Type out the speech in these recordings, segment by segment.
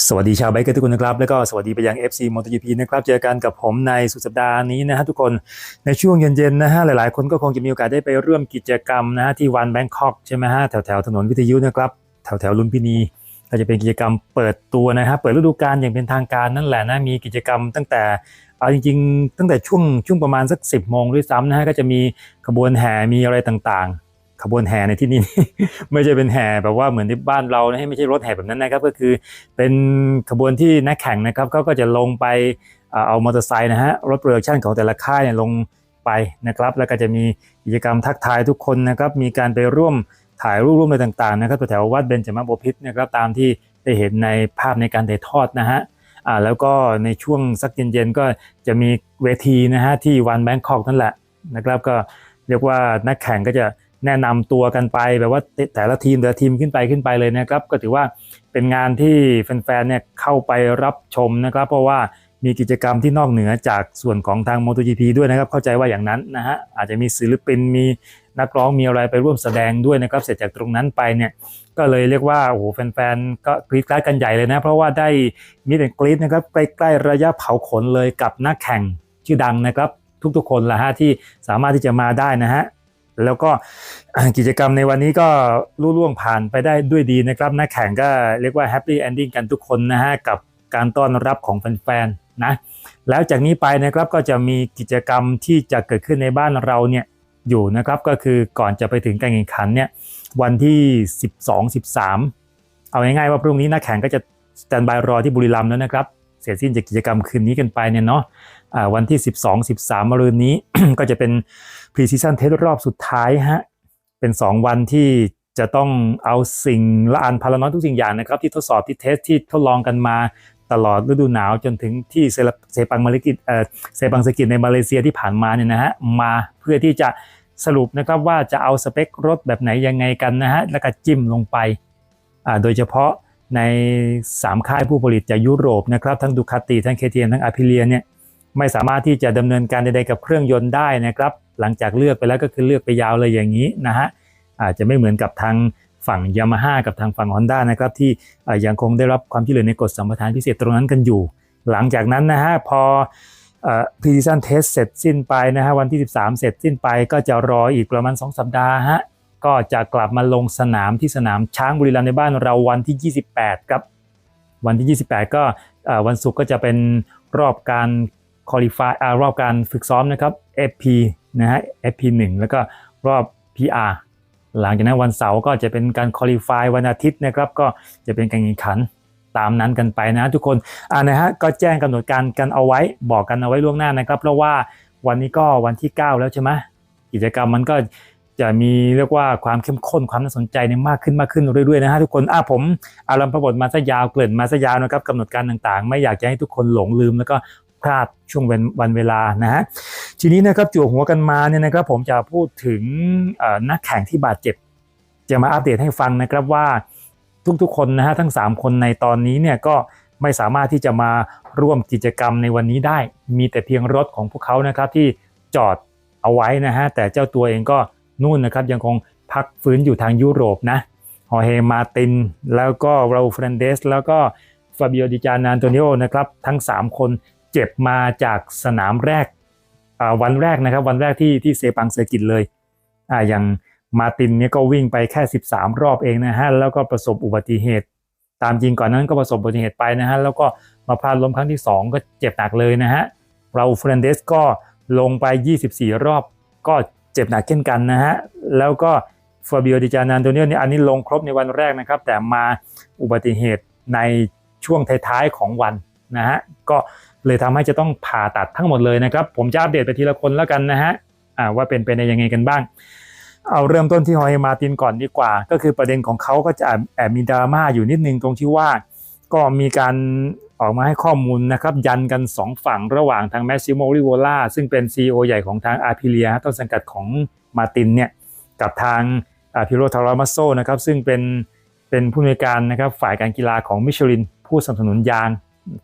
สวัสดีชาวไบค์กันทุกคนนะครับ แล้วก็สวัสดีไปยัง FC MotoGP นะครับ เจอกันกับผมในสุดสัปดาห์นี้นะฮะทุกคนในช่วงเย็นๆนะฮะหลายๆ คนก็คงจะมีโอกาสได้ไปร่วมกิจกรรมนะฮะที่วันแบงคอกใช่ไหมฮะแถวๆถนนวิทยุนะครับ แถวๆลุมพินีก็จะเป็นกิจกรรมเปิดตัวนะฮะเปิดฤดูกาลอย่างเป็นทางการนั่นแหละนะมีกิจกรรมตั้งแต่เอาจริง ๆ ตั้งแต่ช่วงช่วงประมาณสัก 10โมงด้วยซ้ำนะฮะก็จะมีขบวนแห่มีอะไรต่างๆ ขบวนแห่ในที่นี้ ไม่ใช่เป็นแห่แบบว่าเหมือนที่บ้านเราไม่ใช่รถแห่แบบนั้นนะครับก็คือเป็นขบวนที่นักแข่งนะครับเขาก็จะลงไปเอามอเตอร์ไซค์นะฮะรถโปรดักชันของแต่ละค่ายลงไปนะครับแล้วก็จะมีกิจกรรมทักทายทุกคนนะครับมีการไปร่วมถ่ายรูปร่วมอะไรต่างๆนะครับแถววัดเบญจมาบพิตรนะครับตามที่ได้เห็นในภาพในการถ่ายทอดนะฮะอ่าแล้วก็ในช่วงสักเย็นๆก็จะมีเวทีนะฮะที่วันแบงคอกนั่นแหละนะครับก็เรียกว่านักแข่งก็จะ แนะนำตัวกันไปแบบว่าแต่ละทีมแต่ละทีมขึ้นไปขึ้นไปเลยนะครับ ก็ถือว่าเป็นงานที่แฟนๆเนี่ยเข้าไปรับชมนะครับ เพราะว่ามีกิจกรรมที่นอกเหนือจากส่วนของทาง MotoGP ด้วยนะครับ เข้าใจว่าอย่างนั้นนะฮะอาจจะมีศิลปินมีนักร้องมีอะไรไปร่วมแสดงด้วยนะครับ เสร็จจากตรงนั้นไปเนี่ยก็เลยเรียกว่าโอ้โหแฟนๆก็กรี๊ดกราดกันใหญ่เลยนะ เพราะว่าได้มีแต่กรี๊ดนะครับใกล้ๆระยะเผาขนเลยกับนักแข่งชื่อดังนะครับ ทุกๆคนละฮะที่สามารถที่จะมาได้นะฮะ แล้วก็กิจกรรมในวันนี้ก็ลุล่วงผ่านไปได้ด้วยดีนะครับนักแข่งก็เรียกว่าแฮปปี้เอนดิ้งกันทุกคนนะฮะกับการต้อนรับของแฟนๆนะแล้วจากนี้ไปนะครับก็จะมีกิจกรรมที่จะเกิดขึ้นในบ้านเราเนี่ยอยู่นะครับก็คือก่อนจะไปถึงการแข่งขันเนี่ยวันที่ 12 13 เอาง่ายๆว่าพรุ่งนี้นักแข่งก็จะสแตนบายรอที่บุรีรัมย์แล้วนะครับ เสร็จสิ้นจากกิจกรรมคืนนี้กันไปเนี่ยเนาะอ่าวันที่ 12 13มรืนนี้ ก็จะเป็น พรีซีซันเทสรอบสุดท้ายฮะ เป็น 2 วันที่จะต้องเอาสิ่งละอันพาราน้อยทุกสิ่งอย่างนะครับ ที่ทดสอบที่เทสที่ทดลองกันมาตลอดฤดูหนาวจนถึงที่เซปังมาเลกิเออเซปังสกิตในมาเลเซียที่ผ่านมาเนี่ยนะฮะมาเพื่อที่จะสรุปนะครับว่าจะเอาสเปครถแบบไหนยังไงกันนะฮะแล้วก็จิ้มลงไปอ่าโดยเฉพาะใน 3 ค่ายผู้ผลิตจากยุโรปนะครับ ทั้งดูคาติทั้ง KTM ทั้งอาพิเลียเนี่ยไม่สามารถที่จะดำเนินการใดๆกับเครื่องยนต์ได้นะครับ หลังจากเลือกไปแล้วก็คือเลือกไปยาวเลยอย่างนี้นะฮะอาจจะไม่เหมือนกับทางฝั่งยามาฮ่ากับทางฝั่ง Honda นะครับที่ยังคงได้รับความช่วยเหลือในกฎสัมปทานพิเศษตรงนั้นกันอยู่ หลังจากนั้นนะฮะพอพรีซีซันเทสเสร็จสิ้นไปนะฮะวันที่ 13 เสร็จสิ้นไปก็จะรออีกประมาณ 2 สัปดาห์ฮะก็จะกลับมาลงสนามที่สนามช้างบุรีรัมย์ในบ้านเราวันที่ 28 ครับ วันที่ 28 ก็วันศุกร์ก็จะเป็นรอบการ คอลี่ฟายอ่ารอบการฝึกซ้อมนะครับ FP นะฮะ FP1 แล้วก็รอบ PR หลังจากนั้นวันเสาร์ก็จะเป็นการคอลี่ฟายวันอาทิตย์นะครับ ก็จะเป็นการแข่งขันตามนั้นกันไปนะทุกคนอ่านะฮะก็แจ้งกำหนดการกันเอาไว้บอกกันเอาไว้ล่วงหน้านะครับ เพราะว่าวันนี้ก็วันที่ 9 แล้วใช่ไหมกิจกรรมมันก็จะมีเรียกว่าความเข้มข้นความน่าสนใจเนี่ยมากขึ้นมากขึ้นเรื่อยๆนะฮะทุกคนอะผมอารมณ์พบทมาซะยาวเกริ่นมาซะยาวนะครับกำหนดการต่างๆ ไม่อยากจะให้ทุกคนหลงลืมแล้วก็ พลาดช่วงวันเวลานะฮะทีนี้นะครับจั่วหัวกันมาเนี่ยนะครับผมจะพูดถึงนักแข่งที่บาดเจ็บ จะมาอัปเดตให้ฟังนะครับว่าทุกๆคนนะฮะทั้ง 3 คนในตอนนี้เนี่ยก็ไม่สามารถที่จะมาร่วมกิจกรรมในวันนี้ได้ มีแต่เพียงรถของพวกเขานะครับที่จอดเอาไว้นะฮะแต่เจ้าตัวเองก็นู่นนะครับยังคงพักฟื้นอยู่ทางยุโรปนะฮอเฮมาติน แล้วก็ราอูเฟรนเดส แล้วก็ฟาบิโอดิจานานโตนิโอนะครับทั้ง 3 คน เจ็บมาจากสนามแรกวันแรกนะครับ วันแรกที่ที่เซปังเซอร์กิตเลยอ่าอย่างมาตินเนี่ยก็วิ่งไปแค่ 13 รอบเองนะฮะแล้วก็ประสบอุบัติเหตุ ตามจริงก่อนนั้นก็ประสบอุบัติเหตุไปนะฮะแล้วก็มาพลาดล้มครั้งที่ 2 ก็เจ็บหนักเลยนะฮะเราเฟรนเดสก็ลงไป 24 รอบก็เจ็บหนักเช่นกันนะฮะแล้วก็ฟาบิโอดิจานันโตเนียเนี่ยอันนี้ลงครบในวันแรกนะครับ แต่มาอุบัติเหตุในช่วงท้ายๆของวันนะฮะก็ เลยทำให้จะต้องผ่าตัดทั้งหมดเลยนะครับ ผมจะอัปเดตไปทีละคนแล้วกันนะฮะว่าเป็นเป็นยังไงกันบ้าง เอาเริ่มต้นที่ฮอยมาตินก่อนดีกว่า ก็คือประเด็นของเขาก็จะแอบมีดราม่าอยู่นิดนึงตรงที่ว่า ก็มีการออกมาให้ข้อมูลนะครับ ยันกัน 2 ฝั่งระหว่างทางแมสซิโมริโวล่าซึ่งเป็น CEO ใหญ่ของทางอาร์พิเลียต้นสังกัดของมาตินเนี่ยกับทางอาพิโรทารามาโซนะครับซึ่งเป็นเป็นผู้อำนวยการนะครับฝ่ายการกีฬาของมิชลิน ผู้สนับสนุนยาง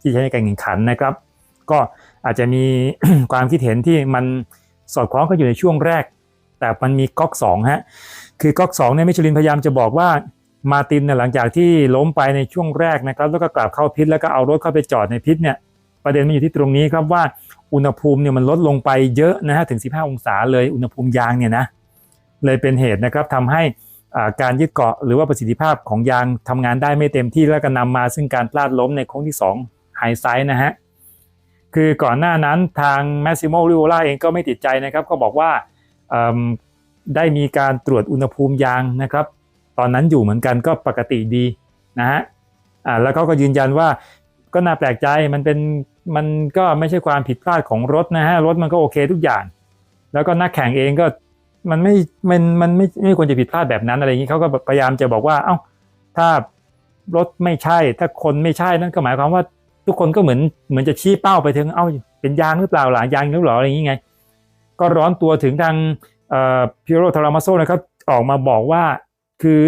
ที่ใช้ในการแข่งขันนะครับ ก็อาจจะมีความคิดเห็นที่มันสอดคล้องกันอยู่ในช่วงแรก แต่มันมีก๊อก2ฮะคือก๊อก2เนี่ยมิชลินพยายามจะบอกว่ามาตินเนี่ยหลังจากที่ล้มไปในช่วงแรกนะครับแล้วก็กลับเข้าพิษแล้วก็เอารถเข้าไปจอดในพิษเนี่ยประเด็นมันอยู่ที่ตรงนี้ครับว่าอุณหภูมิเนี่ยมันลดลงไปเยอะนะฮะถึง 15 องศาเลยอุณหภูมิยางเนี่ยนะเลยเป็นเหตุนะครับทำให้การยึดเกาะหรือว่าประสิทธิภาพของยางทำงานได้ไม่เต็มที่แล้วก็นำมาซึ่งการพลาดล้มในโค้งที่2ไฮไซด์นะฮะ คือก่อนหน้านั้นทางแมสซิโมริโอล่าเองก็ไม่ติดใจนะครับ ก็บอกว่าได้มีการตรวจอุณหภูมิยางนะครับ ตอนนั้นอยู่เหมือนกันก็ปกติดีนะฮะแล้วเขาก็ยืนยันว่าก็น่าแปลกใจมันเป็นมันก็ไม่ใช่ความผิดพลาดของรถนะฮะรถมันก็โอเคทุกอย่าง แล้วก็นักแข่งเองก็มันไม่มันมันไม่ไม่ควรจะผิดพลาดแบบนั้นอะไรอย่างนี้เขาก็พยายามจะบอกว่า เอ้าถ้ารถไม่ใช่ถ้าคนไม่ใช่นั่นก็หมายความว่า ทุกคนก็เหมือนเหมือนจะชี้เป้าไปถึงเอ้าเป็นยางหรือเปล่าหล่ะยางหรือเปล่าอะไรอย่างนี้ไง ก็ร้อนตัวถึงทางพิโรทารามาโซนะครับออกมาบอกว่าคือ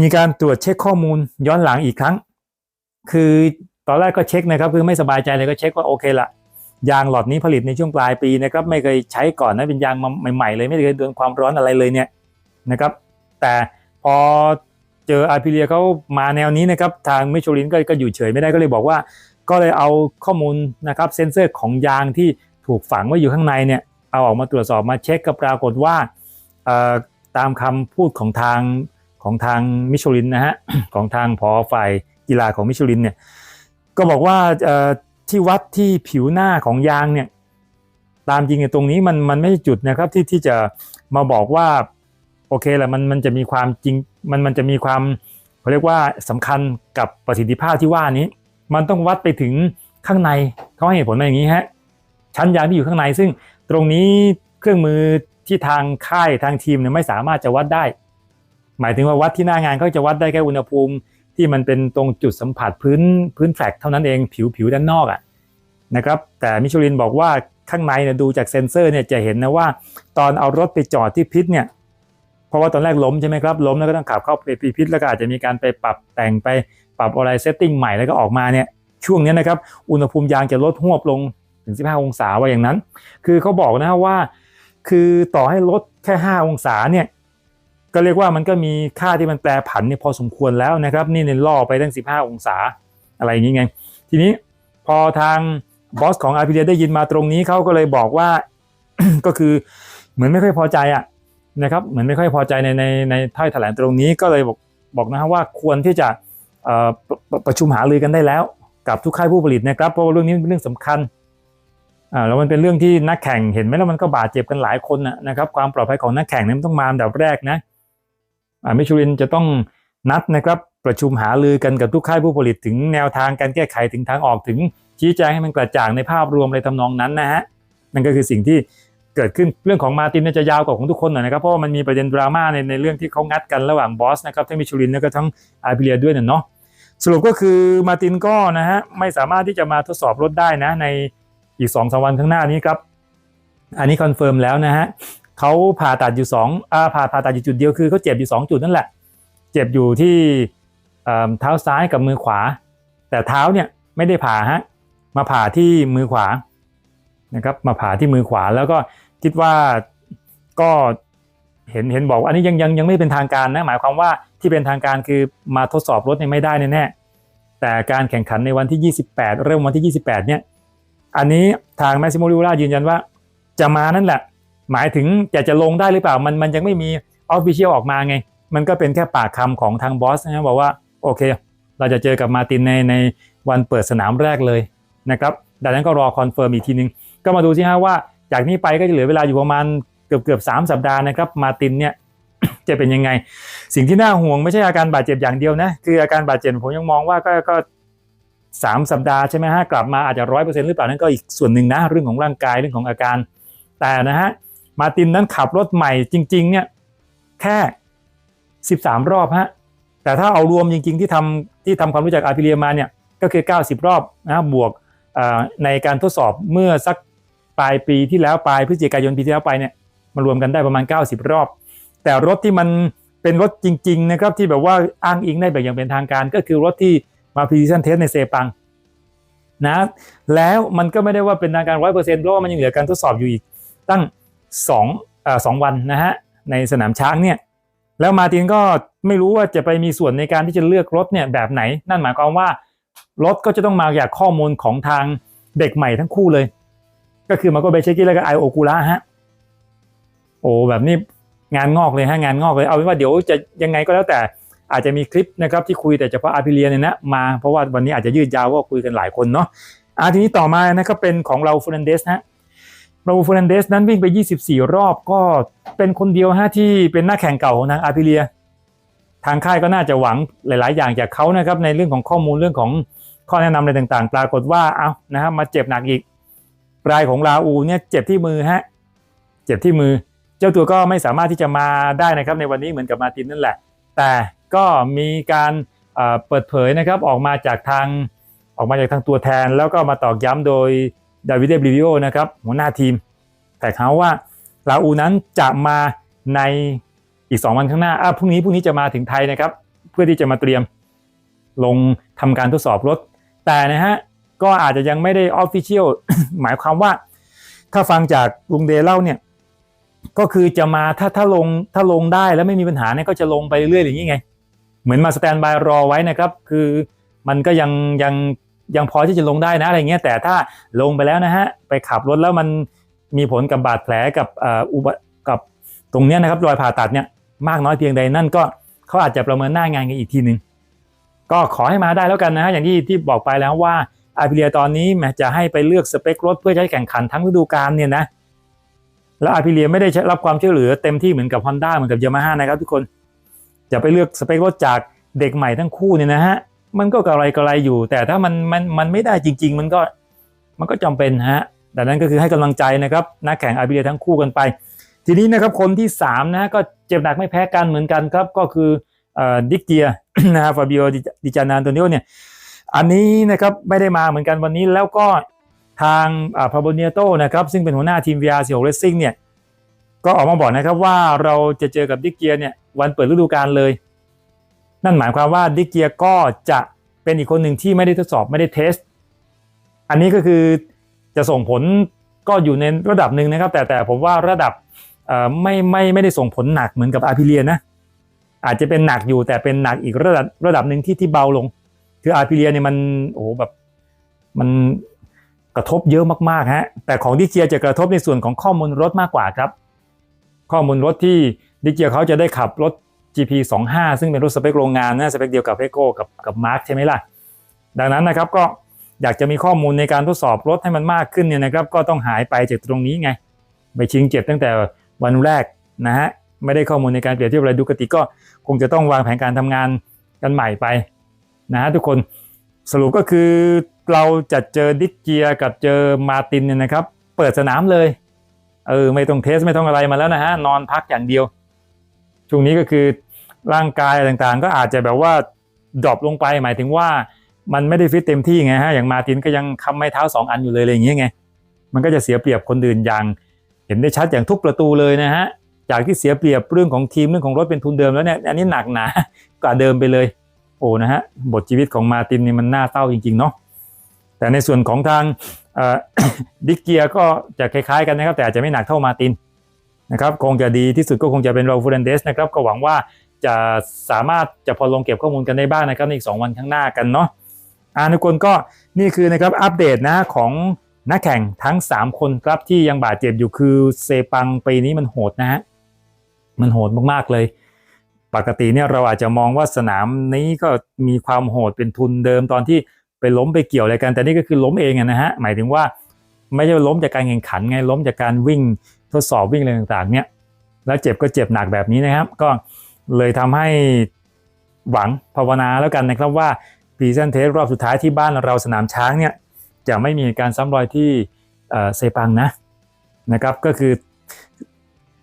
มีการตรวจเช็คข้อมูลย้อนหลังอีกครั้ง คือตอนแรกก็เช็คนะครับคือไม่สบายใจเลยก็เช็คว่าโอเคละยางหลอดนี้ผลิตในช่วงปลายปีนะครับไม่เคยใช้ก่อนนะเป็นยางใหม่ๆเลยไม่เคยโดนความร้อนอะไรเลยเนี่ยนะครับ แต่พอเจออาร์พิเลียเขามาแนวนี้นะครับทางมิชลินก็อยู่เฉยไม่ได้ก็เลยบอกว่า ก็เลยเอาข้อมูลนะครับเซนเซอร์ของยางที่ถูกฝังไว้อยู่ข้างในเนี่ยเอาออกมาตรวจสอบมาเช็คก็ปรากฏว่าตามคำพูดของทางของทางมิชลินนะฮะของทางพอฝ่ายกีฬาของมิชลินเนี่ยก็บอกว่าที่วัดที่ผิวหน้าของยางเนี่ยตามจริงเนี่ยตรงนี้มันมันไม่ใช่จุดนะครับที่ที่จะมาบอกว่าโอเคแหละมันมันจะมีความจริงมันมันจะมีความเขาเรียกว่าสำคัญกับประสิทธิภาพที่ว่านี้ มันต้องวัดไปถึงข้างในเขาให้เหตุผลมาอย่างนี้ฮะชั้นยางที่อยู่ข้างใน ซึ่งตรงนี้เครื่องมือที่ทางค่ายทางทีมเนี่ยไม่สามารถจะวัดได้ หมายถึงว่าวัดที่หน้างานเขาจะวัดได้แค่อุณหภูมิที่มันเป็นตรงจุดสัมผัสพื้นพื้นแฟลกเท่านั้นเองผิวผิวด้านนอกอะนะครับแต่มิชลินบอกว่าข้างในเนี่ยดูจากเซ็นเซอร์เนี่ยจะเห็นนะว่า ตอนเอารถไปจอดที่พิษเนี่ยเพราะว่าตอนแรกล้มใช่ไหมครับล้มแล้วก็ต้องขับเข้าไปพิษแล้วก็อาจจะมีการไปปรับแต่งไป ปรับอะไรเซตติ้งใหม่แล้วก็ออกมาเนี่ยช่วงนี้นะครับอุณหภูมิยางจะลดหวบลงถึง 15 องศาว่าอย่างนั้น คือเขาบอกนะว่า คือต่อให้ลดแค่ 5 องศาเนี่ยก็เรียกว่ามันก็มีค่าที่มันแปรผันเนี่ยพอสมควรแล้วนะครับนี่ในล่อไปตั้ง 15 องศาอะไรอย่างนี้ไงทีนี้พอทางบอสของอาร์พีเียได้ยินมาตรงนี้เขาก็เลยบอกว่าก็คือเหมือนไม่ค่อยพอใจอะนะครับเหมือนไม่ค่อยพอใจในในในถ้อยแถลงตรงนี้ก็เลยบอกบอกนะฮะว่าควรที่จะ ประชุมหารือกันได้แล้ว กับทุกค่ายผู้ผลิตนะครับเพราะว่าเรื่องนี้เป็นเรื่องสำคัญแล้วมันเป็นเรื่องที่นักแข่งเห็นไหมแล้วมันก็บาดเจ็บกันหลายคนนะครับความปลอดภัยของนักแข่งเนี่ยมันต้องมาอันดับแรกนะมิชลินจะต้องนัดนะครับประชุมหารือกันกับทุกค่ายผู้ผลิตถึงแนวทางการแก้ไขถึงทางออกถึงชี้แจงให้มันกระจ่างในภาพรวมอะไรทำนองนั้นนะฮะนั่นก็คือสิ่งที่เกิดขึ้นเรื่องของมาตินเนี่ยจะยาวกว่าของทุกคนหน่อยนะครับเพราะว่ามันมีประเด็นดราม่าในในเรื่องที่เขางัดกันระหว่างบอสนะครับทั้งมิชลินแล้วก็ทั้งอาร์เบียด้วยเนาะ สรุปก็คือมาตินก็นะฮะไม่สามารถที่จะมาทดสอบรถได้นะในอีกสองสามวันข้างหน้านี้ครับ อันนี้คอนเฟิร์มแล้วนะฮะเขาผ่าตัดอยู่สองอ่าผ่าผ่าตัดอยู่จุดเดียวคือเขาเจ็บอยู่สองจุดนั่นแหละ เจ็บอยู่ที่เอ่อเท้าซ้ายกับมือขวา แต่เท้าเนี่ยไม่ได้ผ่าฮะมาผ่าที่มือขวานะครับมาผ่าที่มือขวาแล้วก็คิดว่าก็เห็นเห็นบอกว่าอันนี้ยังยังยังไม่เป็นทางการนะหมายความว่า ที่เป็นทางการคือมาทดสอบรถเนี่ยไม่ได้แน่ๆแต่การแข่งขันในวันที่ 28 เริ่มวันที่ 28 เนี่ย อันนี้ทางแมซิโมลิล่ายืนยันว่า จะมานั่นแหละ หมายถึงจะจะลงได้หรือเปล่า มันมันยังไม่มีออฟฟิเชียลออกมาไง มันก็เป็นแค่ปากคำของทางบอสนะบอกว่าโอเค เราจะเจอกับมาตินในในวันเปิดสนามแรกเลยนะครับดังนั้นก็รอคอนเฟิร์มอีกทีนึง ก็มาดูสิฮะว่าจากนี้ไปก็จะเหลือเวลาอยู่ประมาณเกือบเกือบสามสัปดาห์นะครับ มาตินเนี่ย จะเป็นยังไง สิ่งที่น่าห่วงไม่ใช่อาการบาดเจ็บอย่างเดียวนะ คืออาการบาดเจ็บผมยังมองว่าก็ก็สามสัปดาห์ใช่ไหมฮะกลับมาอาจจะร้อยเปอร์เซ็นต์หรือเปล่านั่นก็อีกส่วนหนึ่งนะเรื่องของร่างกายเรื่องของอาการ แต่นะฮะมาตินนั้นขับรถใหม่จริง ๆ เนี่ยแค่สิบสามรอบฮะแต่ถ้าเอารวมจริง ๆ ที่ทำที่ทำความรู้จักอาร์พิเลียมาเนี่ยก็คือ 90 รอบนะบวกในการทดสอบเมื่อสักปลายปีที่แล้วปลายพฤศจิกายนปีที่แล้วไปเนี่ยมารวมกันได้ประมาณ 90 รอบ แต่รถที่มันเป็นรถจริง ๆ นะครับ ที่แบบว่าอ้างอิงได้แบบอย่างเป็นทางการ ก็คือรถที่มาพรีซิชันเทสในเซปังนะแล้วมันก็ไม่ได้ว่าเป็นทางการร้อยเปอร์เซ็นต์เพราะว่ามันยังเหลือการทดสอบอยู่อีกตั้ง2อ่าสองวันนะฮะในสนามช้างเนี่ยแล้วมาตินก็ไม่รู้ว่าจะไปมีส่วนในการที่จะเลือกรถเนี่ยแบบไหน นั่นหมายความว่ารถก็จะต้องมาจากข้อมูลของทางเด็กใหม่ทั้งคู่เลย ก็คือมาโกเบเชกิแล้วก็ไอโอกูระฮะโอ้แบบนี้ งานงอกเลยฮะงานงอกเลยเอาเป็นว่าเดี๋ยวจะยังไงก็แล้วแต่อาจจะมีคลิปนะครับที่คุยแต่เฉพาะอาพิเลียเนี่ยนะมาเพราะว่าวันนี้อาจจะยืดยาวว่าคุยกันหลายคนเนาะอาทีนี้ต่อมานะครับเป็นของเราฟูนันเดสฮะเราฟูนันเดสนั้นวิ่งไป 24 รอบก็เป็นคนเดียวฮะที่เป็นหน้าแข่งเก่าของทางอาพิเลีย ทางค่ายก็น่าจะหวังหลาย ๆ อย่างจากเขานะครับในเรื่องของข้อมูลเรื่องของข้อแนะนำอะไรต่างๆ ปรากฏว่าเอานะครับมาเจ็บหนักอีกรายของลาอูเนี่ยเจ็บที่มือฮะเจ็บที่มือ เจ้าตัวก็ไม่สามารถที่จะมาได้นะครับในวันนี้เหมือนกับมาตินนั่นแหละ แต่ก็มีการเปิดเผยนะครับออกมาจากทางออกมาจากทางตัวแทน แล้วก็มาตอกย้ำโดยดาวิดเดบริวิโอนะครับหัวหน้าทีมแต่เขาว่าลาอูนั้นจะมาในอีก 2 วันข้างหน้าอะพรุ่งนี้พรุ่งนี้จะมาถึงไทยนะครับ เพื่อที่จะมาเตรียมลงทำการทดสอบรถ แต่นะฮะก็อาจจะยังไม่ได้ออฟฟิเชียลหมายความว่า ถ้าฟังจากลุงเดเล่าเนี่ย ก็คือจะมาถ้าถ้าลงถ้าลงได้แล้วไม่มีปัญหาเนี่ยก็จะลงไปเรื่อยๆอย่างนี้ไง เหมือนมาสแตนบายรอไว้นะครับ คือมันก็ยังยังยังพอที่จะลงได้นะอะไรเงี้ยแต่ถ้าลงไปแล้วนะฮะไปขับรถแล้วมันมีผลกับบาดแผลกับอุบกับตรงเนี้ยนะครับรอยผ่าตัดเนี่ยมากน้อยเพียงใดนั่นก็เขาอาจจะประเมินหน้างานกันอีกทีหนึ่งก็ขอให้มาได้แล้วกันนะฮะอย่างที่ที่บอกไปแล้วว่าอาพิเลียตอนนี้แม้จะให้ไปเลือกสเปครถเพื่อใช้แข่งขันทั้งฤดูกาลเนี่ยนะ แล้วอาพิเลียไม่ได้รับความช่วยเหลือเต็มที่เหมือนกับ Honda เหมือนกับยามาฮ่านะครับทุกคนจะไปเลือกสเปครถจากเด็กใหม่ทั้งคู่เนี่ยนะฮะมันก็กระไรกระไรอยู่ แต่ถ้ามันมันมันไม่ได้จริง ๆ มันก็มันก็จำเป็นฮะดังนั้นก็คือให้กำลังใจนะครับนักแข่งอาพิเลียทั้งคู่กันไป ทีนี้นะครับคนที่3นะก็เจ็บหนักไม่แพ้กันเหมือนกันครับก็คือดิกเกียนะฮะฟาบิโอดิจานานโตนิโอเนี่ยอันนี้นะครับไม่ได้มาเหมือนกันวันนี้แล้วก็ ทางพาโบเนียโตนะครับซึ่งเป็นหัวหน้าทีม VR16 Racing เนี่ยก็ออกมาบอกนะครับว่าเราจะเจอกับดิเกียเนี่ยวันเปิดฤดูกาลเลย นั่นหมายความว่าดิเกียก็จะเป็นอีกคนหนึ่งที่ไม่ได้ทดสอบไม่ได้เทส อันนี้ก็คือจะส่งผลก็อยู่ในระดับหนึ่งนะครับ แต่แต่ผมว่าระดับไม่ไม่ไม่ได้ส่งผลหนักเหมือนกับอาพิเลียนะอาจจะเป็นหนักอยู่แต่เป็นหนักอีกระดับระดับหนึ่งที่ที่เบาลง คืออาพิเลียเนี่ยมันโอ้แบบมัน กระทบเยอะมากๆฮะแต่ของดิเกียจะกระทบในส่วนของข้อมูลรถมากกว่าครับ ข้อมูลรถที่ดิเกียเขาจะได้ขับรถ GP 25ซึ่งเป็นรถสเปคโรงงานนะสเปคเดียวกับเพโก้กับกับมาร์คใช่ไหมล่ะ ดังนั้นนะครับก็อยากจะมีข้อมูลในการทดสอบรถให้มันมากขึ้นเนี่ยนะครับ ก็ต้องหายไปจากตรงนี้ไงไปชิงเจ็บตั้งแต่วันแรกนะฮะไม่ได้ข้อมูลในการเปรียบเทียบอะไรดูกติก็คงจะต้องวางแผนการทำงานกันใหม่ไปนะฮะทุกคนสรุปก็คือ เราจะเจอดิกเกียกับเจอมาตินเนี่ยนะครับ เปิดสนามเลย เออไม่ต้องเทสไม่ต้องอะไรมาแล้วนะฮะนอนพักอย่างเดียว ช่วงนี้ก็คือร่างกายต่างๆ ก็อาจจะแบบว่าดรอปลงไปหมายถึงว่ามันไม่ได้ฟิตเต็มที่ไงฮะอย่างมาตินก็ยังคำไม่เท้าสองอันอยู่เลยอะไรอย่างเงี้ยไงมันก็จะเสียเปรียบคนอื่นอย่างเห็นได้ชัดอย่างทุกประตูเลยนะฮะจากที่เสียเปรียบเรื่องของทีมเรื่องของรถเป็นทุนเดิมแล้วเนี่ยอันนี้หนักหนากว่าเดิมไปเลย โอ้นะฮะบทชีวิตของมาตินนี่มันน่าเศร้าจริงๆเนาะ แต่ในส่วนของทางดิกเกียก็จะคล้ายๆกันนะครับ แต่อาจจะไม่หนักเท่ามาตินนะครับคงจะดีที่สุดก็คงจะเป็นโรฟูเรนเดสนะครับก็หวังว่าจะสามารถจะพอลงเก็บข้อมูลกันได้บ้างนะครับในอีก 2 วันข้างหน้ากันเนาะอาทุกคนก็นี่คือนะครับอัปเดตนะของนักแข่งทั้ง 3 คนครับที่ยังบาดเจ็บอยู่คือเซปังปีนี้มันโหดนะฮะมันโหดมากๆเลย ปกติเนี่ยเราอาจจะมองว่าสนามนี้ก็มีความโหดเป็นทุนเดิมตอนที่ ไปล้มไปเกี่ยวอะไรกัน แต่นี่ก็คือล้มเองนะฮะหมายถึงว่าไม่ใช่ล้มจากการแข่งขันไงล้มจากการวิ่งทดสอบวิ่งอะไรต่างๆ เนี่ยแล้วเจ็บก็เจ็บหนักแบบนี้นะครับ ก็เลยทำให้หวังภาวนาแล้วกันนะครับว่าปีเซนเทสรอบสุดท้ายที่บ้านเราสนามช้างเนี่ยจะไม่มีการซ้ำรอยที่เซปังนะนะครับก็คือ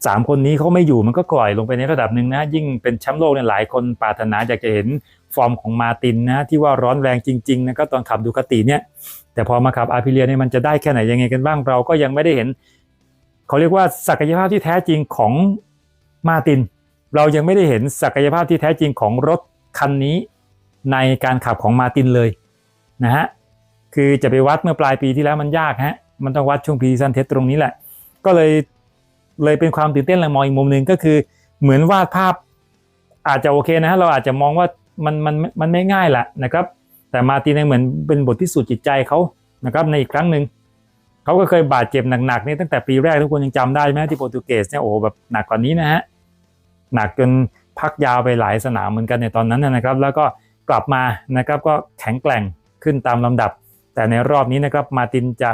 3คนนี้เขาไม่อยู่มันก็กล่อยลงไปในระดับหนึ่งนะ ยิ่งเป็นแชมป์โลกเนี่ยหลายคนปรารถนาอยากจะเห็นฟอร์มของมาตินนะที่ว่าร้อนแรงจริงๆนะครับตอนขับดูคติเนี่ยแต่พอมาขับอาพิเลียเนี่ยมันจะได้แค่ไหนยังไงกันบ้างเราก็ยังไม่ได้เห็นเขาเรียกว่าศักยภาพที่แท้จริงของมาติน เรายังไม่ได้เห็นศักยภาพที่แท้จริงของรถคันนี้ในการขับของมาตินเลยนะฮะคือจะไปวัดเมื่อปลายปีที่แล้วมันยากฮะมันต้องวัดช่วงพีซันเทสตรงนี้แหละ ก็เลย เลยเป็นความตื่นเต้นและมองอีกมุมหนึ่งก็คือ เหมือนวาดภาพอาจจะโอเคนะฮะเราอาจจะมองว่ามันมันมันไม่ง่ายแหละนะครับ แต่มาตินเนี่ยเหมือนเป็นบทพิสูจน์จิตใจเขานะครับในอีกครั้งหนึ่งเขาก็เคยบาดเจ็บหนักๆนี่ตั้งแต่ปีแรกทุกคนยังจำได้ไหมที่โปรตุเกสเนี่ยโอ้แบบหนักกว่านี้นะฮะหนักจนพักยาวไปหลายสนามเหมือนกันในตอนนั้นนะครับ แล้วก็กลับมานะครับก็แข็งแกร่งขึ้นตามลำดับ แต่ในรอบนี้นะครับมาตินจะ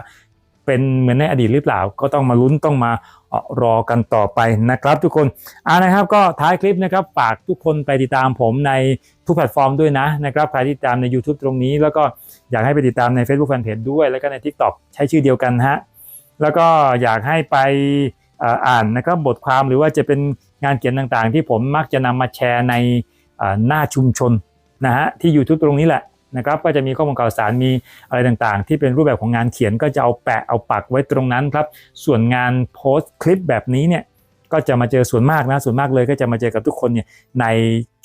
เป็นเหมือนในอดีตหรือเปล่า ก็ต้องมาลุ้นต้องมาเอ่อรอกันต่อไปนะครับ ทุกคนอ่านะครับก็ท้ายคลิปนะครับฝากทุกคนไปติดตามผมในทุกแพลตฟอร์มด้วยนะนะครับใครที่ติดตามใน YouTube ตรงนี้ แล้วก็อยากให้ไปติดตามใน Facebook Fanpage ด้วย แล้วก็ใน TikTok ใช้ชื่อเดียวกันฮะแล้วก็อยากให้ไปอ่ออ่านนะครับบทความหรือว่าจะเป็นงานเขียนต่างๆ ที่ผมมักจะนำมาแชร์ในหน้าชุมชนนะฮะที่ YouTube ตรงนี้แหละ นะครับก็จะมีข้อมูลข่าวสารมีอะไรต่างๆ ที่เป็นรูปแบบของงานเขียนก็จะเอาแปะเอาปักไว้ตรงนั้นครับ ส่วนงานโพสต์คลิปแบบนี้เนี่ยก็จะมาเจอส่วนมากนะส่วนมากเลยก็จะมาเจอกับทุกคนเนี่ยใน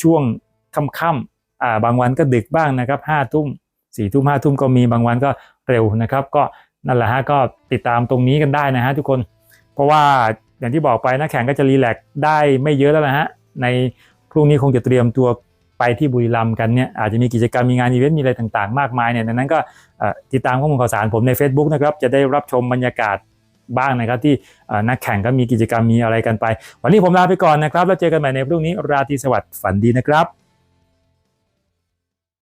ช่วงค่ำๆอ่าบางวันก็ดึกบ้างนะครับห้าทุ่มสี่ทุ่มห้าทุ่มก็มีบางวันก็เร็วนะครับ ก็นั่นแหละฮะก็ติดตามตรงนี้กันได้นะฮะทุกคน เพราะว่าอย่างที่บอกไปนะแข่งก็จะรีแลกซ์ได้ไม่เยอะแล้วนะฮะในพรุ่งนี้คงจะเตรียมตัว ไปที่บุรีรัมย์กันเนี่ยอาจจะมีกิจกรรมมีงานอีเวนต์มีอะไรต่างๆ มากมายเนี่ยดังนั้นก็ติดตามข้อมูลข่าวสารผมใน Facebook นะครับจะได้รับชมบรรยากาศบ้างนะครับที่นักแข่งก็มีกิจกรรมมีอะไรกันไป วันนี้ผมลาไปก่อนนะครับ แล้วเจอกันใหม่ในพรุ่งนี้ราตรีสวัสดิ์ฝันดีนะครับ